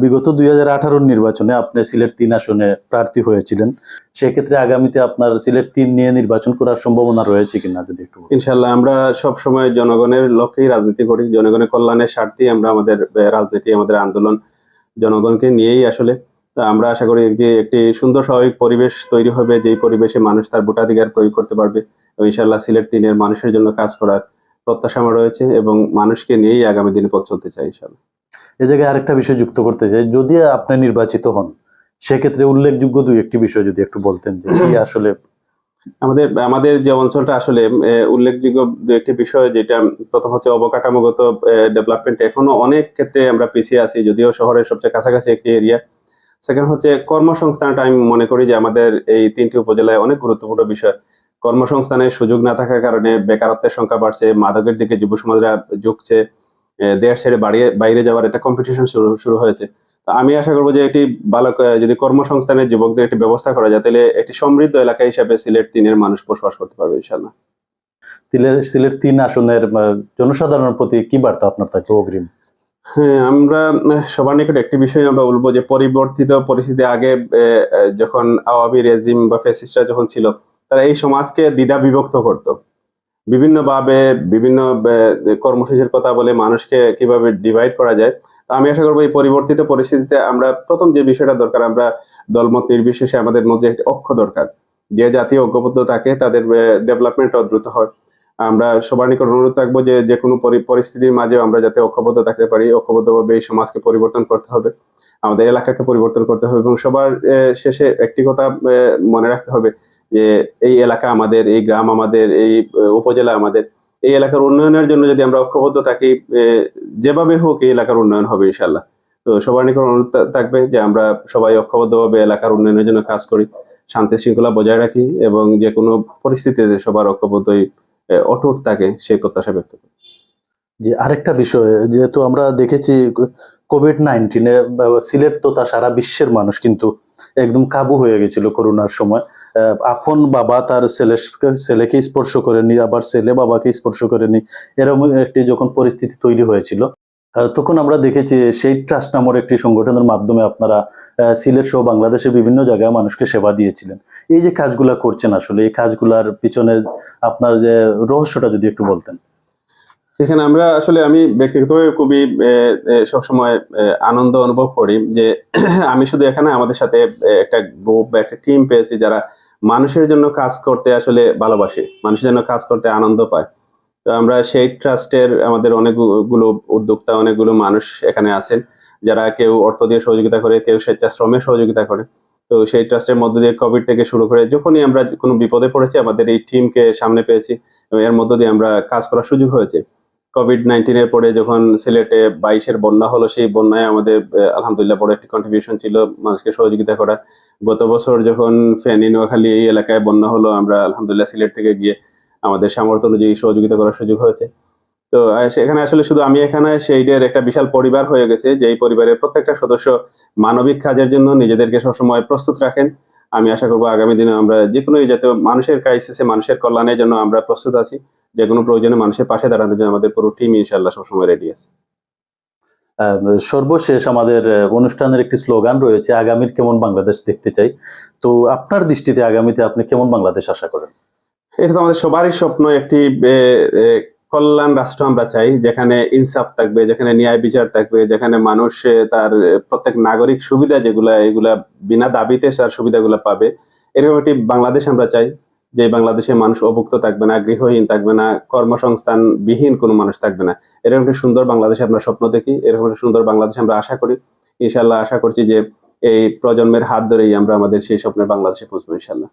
বিগত দুই হাজার নির্বাচনে আপনি সিলেট তিন আসনে প্রার্থী হয়েছিলেন। সেক্ষেত্রে আগামীতে আপনার সিলেট তিন নিয়ে নির্বাচন করার সম্ভাবনা রয়েছে কিনা যদি একটু ইনশাল্লাহ আমরা সব সময় জনগণের লক্ষ্যেই রাজনীতি করি, জনগণের কল্যাণের স্বার্থেই আমরা আমাদের রাজনীতি, আমাদের আন্দোলন জনগণকে নিয়েই আসলে। আমরা আশা করি যে একটি সুন্দর স্বাভাবিক পরিবেশ তৈরি হবে, যেই পরিবেশে মানুষ তার ভোটাধিকার প্রয়োগ করতে পারবে ইনশাল্লাহ সিলেট তিনের মানুষের জন্য কাজ করার প্রত্যাশা আমার রয়েছে এবং মানুষকে নিয়েই আগামী দিনে পথ চলতে চাই ইনশাল্লাহ এই জায়গায় আরেকটা বিষয় যুক্ত করতে চাই। যদি আপনি নির্বাচিত হন, সেক্ষেত্রে উল্লেখযোগ্য দুই একটি বিষয় যদি একটু বলতেন যে আসলে আমাদের আমাদের যে অঞ্চলটা আসলে উল্লেখযোগ্য দু একটি বিষয় যেটা প্রথম হচ্ছে অবকাঠামোগত ডেভেলপমেন্ট এখনও অনেক ক্ষেত্রে আমরা পিছিয়ে আছি, যদিও শহরের সবচেয়ে কাছাকাছি একটি এরিয়া সেকেন্ড হচ্ছে কর্মসংস্থানটা আমি মনে করি যে আমাদের এই তিনটি উপজেলায় অনেক গুরুত্বপূর্ণ বিষয়। কর্মসংস্থানের সুযোগ না থাকার কারণে বেকারত্বের সংখ্যা বাড়ছে, মাদকের দিকে যুব সমাজরা ঝুঁকছে দেশ ছেড়ে বাড়িয়ে বাইরে যাওয়ার একটা কম্পিটিশন শুরু শুরু হয়েছে। আমি আশা করব যে একটি ভালো যদি কর্মসংস্থানের যুবকদের একটি ব্যবস্থা করা যায় তাহলে একটি সমৃদ্ধ এলাকা হিসাবে সিলেট তিনের মানুষ বসবাস করতে পারবে ইনশাল্লাহ সিলেট তিন আসনের জনসাধারণের প্রতি কি বার্তা আপনার থাকবে অগ্রিম? হ্যাঁ আমরা সবার নিকট একটি বিষয় আমরা বলব যে পরিবর্তিত পরিস্থিতি আগে যখন আওয়ামী রেজিম বা ফেসিস্টরা যখন ছিল তারা এই সমাজকে দ্বিধা বিভক্ত করত। বিভিন্ন ভাবে বিভিন্ন কর্মসূচির কথা বলে মানুষকে কীভাবে ডিভাইড করা যায়, তো আমি আশা করব এই পরিবর্তিত পরিস্থিতিতে আমরা প্রথম যে বিষয়টা দরকার, আমরা দলমত নির্বিশেষে আমাদের মধ্যে একটি অক্ষ দরকার। যে জাতীয় ঐক্যবদ্ধ থাকে, তাদের ডেভেলপমেন্টও দ্রুত হয়। আমরা সবার নিকট অনুরোধ থাকব যে যে কোনো পরি- পরিস্থিতির মাঝেও আমরা যাতে ঐক্যবদ্ধ থাকতে পারি, ঐক্যবদ্ধভাবে এই সমাজকে পরিবর্তন করতে হবে, আমাদের এলাকাকে পরিবর্তন করতে হবে এবং সবার শেষে একটি কথা মনে রাখতে হবে যে এই এলাকা আমাদের, এই গ্রাম আমাদের, এই উপজেলা আমাদের, এই এলাকার উন্নয়নের জন্য যদি আমরা ঐক্যবদ্ধ থাকি যেভাবে হোক এই এলাকার উন্নয়ন হবে ইনশাল্লাহ তো সবার নিকট অনুরোধ থাকবে যে আমরা সবাই ঐক্যবদ্ধভাবে এলাকার উন্নয়নের জন্য কাজ করি, শান্তি শৃঙ্খলা বজায় রাখি এবং যে কোনো পরিস্থিতিতে সবার ঐক্যবদ্ধই অটুট থাকে সেই প্রত্যাশা ব্যক্ত করি। যে আরেকটা বিষয়, যেহেতু আমরা দেখেছি কোভিড নাইন্টিনে সিলেট তো তা সারা বিশ্বের মানুষ কিন্তু একদম কাবু হয়ে গেছিল করোনার সময়। আপন বাবা তার ছেলে ছেলেকে স্পর্শ করেনি, আবার ছেলে বাবাকে স্পর্শ করেনি। এরকম একটি যখন পরিস্থিতি তৈরি হয়েছিল তখন আমরা দেখেছি সেই ট্রাস্ট নামের একটি সংগঠনের মাধ্যমে আপনারা সিলেট সহ বাংলাদেশের বিভিন্ন জায়গায় মানুষকে সেবা দিয়েছিলেন। এই যে কাজগুলা করছেন আসলে, এই কাজগুলার পিছনে আপনার যে রহস্যটা যদি একটু বলতেন। সেখানে আমরা আসলে আমি ব্যক্তিগতভাবে খুবই সবসময় আনন্দ অনুভব করি যে আমি শুধু এখানে আমাদের সাথে একটা গ্রুপ বা একটা টিম পেয়েছি যারা মানুষের জন্য কাজ করতে আসলে ভালোবাসে, মানুষের জন্য কাজ করতে আনন্দ পায়। তো আমরা সেই ট্রাস্টের আমাদের অনেকগুলো উদ্যোক্তা, অনেকগুলো মানুষ এখানে আছেন, যারা কেউ অর্থ দিয়ে সহযোগিতা করে, কেউ স্বেচ্ছাশ্রমে সহযোগিতা করে। তো সেই ট্রাস্টের মধ্য দিয়ে কোভিড থেকে শুরু করে, যখনই আমরা কোনো বিপদে পড়েছি, আমাদের এই টিমকে সামনে পেয়েছি এর মধ্য দিয়ে আমরা কাজ করার সুযোগ হয়েছে। কোভিড নাইন্টিনের পরে যখন সিলেটে বাইশের বন্যা হলো, সেই বন্যায় আমাদের আলহামদুলিল্লাহ বড় একটি কন্ট্রিবিউশন ছিল মানুষকে সহযোগিতা করা। গত বছর যখন ফেনী, নোয়াখালী এই এলাকায় বন্যা হলো, আমরা আলহামদুলিল্লাহ সিলেট থেকে গিয়ে আমাদের সামর্থ্য অনুযায়ী সহযোগিতা করার সুযোগ হয়েছে। তো সেখানে আসলে শুধু আমি এখানে, সেইটার একটা বিশাল পরিবার হয়ে গেছে যে এই পরিবারের প্রত্যেকটা সদস্য মানবিক কাজের জন্য নিজেদেরকে সবসময় প্রস্তুত রাখেন। আমি আশা করব আগামী দিনে আমরা যে কোনো জাতীয় মানুষের ক্রাইসিসে মানুষের কল্যাণের জন্য আমরা প্রস্তুত আছি। যে কোনো প্রয়োজনে মানুষের পাশে দাঁড়ানোর জন্য আমাদের পুরো টিম ইনশাল্লাহ সবসময় রেডি আছে। সর্বশেষ আমাদের অনুষ্ঠানের একটি স্লোগান রয়েছে আগামীর কেমন বাংলাদেশ দেখতে চাই। তো আপনার দৃষ্টিতে আগামীতে আপনি কেমন বাংলাদেশ আশা করেন? এটা তো আমাদের সবারই স্বপ্ন একটি কল্যাণ রাষ্ট্র আমরা চাই, যেখানে ইনসাফ থাকবে, যেখানে ন্যায় বিচার থাকবে, যেখানে মানুষ তার প্রত্যেক নাগরিক সুবিধা যেগুলা, এগুলা বিনা দাবিতে তার সুবিধাগুলা পাবে। এরকম একটি বাংলাদেশ আমরা চাই, যে বাংলাদেশে মানুষ অভুক্ত থাকবে না, গৃহহীন থাকবে না কর্মসংস্থান বিহীন কোনো মানুষ থাকবে না। এরকম একটি সুন্দর বাংলাদেশ আমরা স্বপ্ন দেখি, এরকম একটি সুন্দর বাংলাদেশ আমরা আশা করি। ইনশাল্লাহ আশা করছি যে এই প্রজন্মের হাত ধরেই আমরা আমাদের সেই স্বপ্নের বাংলাদেশে পৌঁছবো ইনশাল্লাহ